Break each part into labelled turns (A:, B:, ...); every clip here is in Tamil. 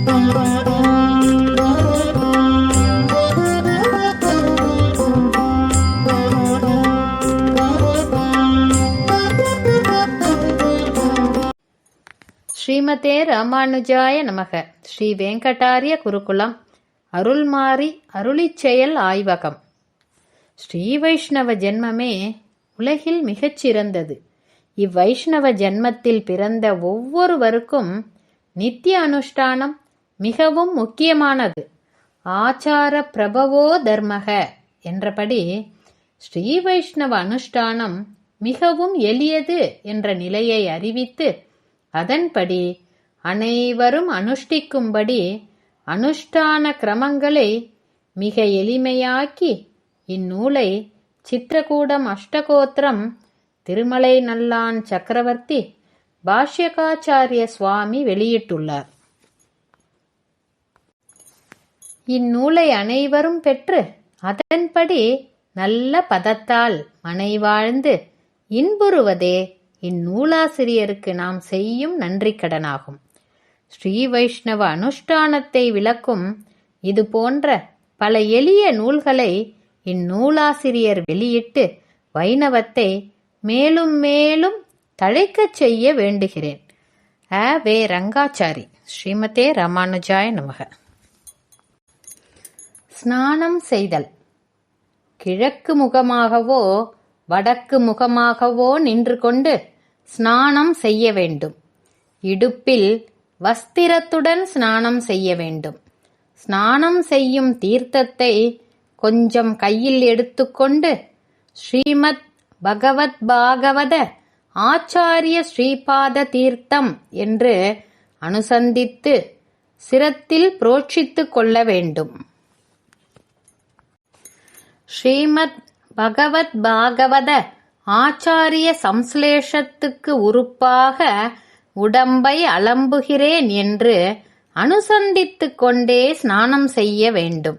A: ஸ்ரீமதே ராமானுஜாய நமக. ஸ்ரீ வெங்கடாரிய குருகுலம் அருள்மாரி அருளிச்செயல் ஆய்வகம். ஸ்ரீ வைஷ்ணவ ஜென்மமே உலகில் மிகச்சிறந்தது இவ்வைஷ்ணவ ஜென்மத்தில் பிறந்த ஒவ்வொருவருக்கும் நித்திய அனுஷ்டானம் மிகவும் முக்கியமானது. ஆச்சார பிரபவோ தர்மக என்றபடி ஸ்ரீ வைஷ்ணவ அனுஷ்டானம் மிகவும் எளியது என்ற நிலையை அறிவித்து அதன்படி அனைவரும் அனுஷ்டிக்கும்படி அனுஷ்டான கிரமங்களை மிக எளிமையாக்கி இந்நூலை சித்திரகூடம் அஷ்டகோத்திரம் திருமலை நல்லான் சக்கரவர்த்தி பாஷ்யகாச்சாரிய சுவாமி வெளியிட்டுள்ளார். இந்நூலை அனைவரும் பெற்று அதன்படி நல்ல பதத்தால் மனை வாழ்ந்து இன்புறுவதே இந்நூலாசிரியருக்கு நாம் செய்யும் நன்றிக்கடனாகும் ஸ்ரீ வைஷ்ணவ அனுஷ்டானத்தை விளக்கும் இது போன்ற பல எளிய நூல்களை இந்நூலாசிரியர் வெளியிட்டு வைணவத்தை மேலும் மேலும் தழைக்கச் செய்ய வேண்டுகிறேன். அ. வே. ரங்காச்சாரி. ஸ்ரீமதே ராமானுஜாய நமக. ஸ்நானம் செய்தல். கிழக்கு முகமாகவோ வடக்கு முகமாகவோ நின்று கொண்டு ஸ்நானம் செய்ய வேண்டும். இடுப்பில் வஸ்திரத்துடன் ஸ்நானம் செய்ய வேண்டும். ஸ்நானம் செய்யும் தீர்த்தத்தை கொஞ்சம் கையில் எடுத்துக்கொண்டு ஸ்ரீமத் பகவத் பாகவத ஆச்சாரிய ஸ்ரீபாத தீர்த்தம் என்று அனுசந்தித்து சிரத்தில் புரோட்சித்துக் கொள்ள வேண்டும். ஸ்ரீமத் பகவத் பாகவத ஆச்சாரிய சம்ஸ்லேஷத்துக்கு உறுப்பாக உடம்பை அலம்புகிறேன் என்று அனுசந்தித்து கொண்டே ஸ்நானம் செய்ய வேண்டும்.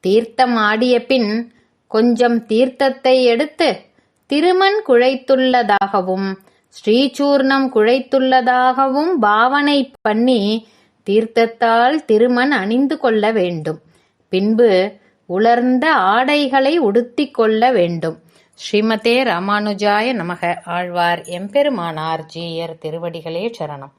A: தீர்த்தம் ஆடிய பின் கொஞ்சம் தீர்த்தத்தை எடுத்து திருமண் குழைத்துள்ளதாகவும் ஸ்ரீசூர்ணம் குழைத்துள்ளதாகவும் பாவனை பண்ணி தீர்த்தத்தால் திருமண் அணிந்து கொள்ள வேண்டும். பின்பு உலர்ந்த ஆடைகளை உடுத்திக் கொள்ள வேண்டும். ஸ்ரீமதே ராமானுஜாய நமக. ஆழ்வார் எம்பெருமானார் ஜீயர் திருவடிகளே சரணம்.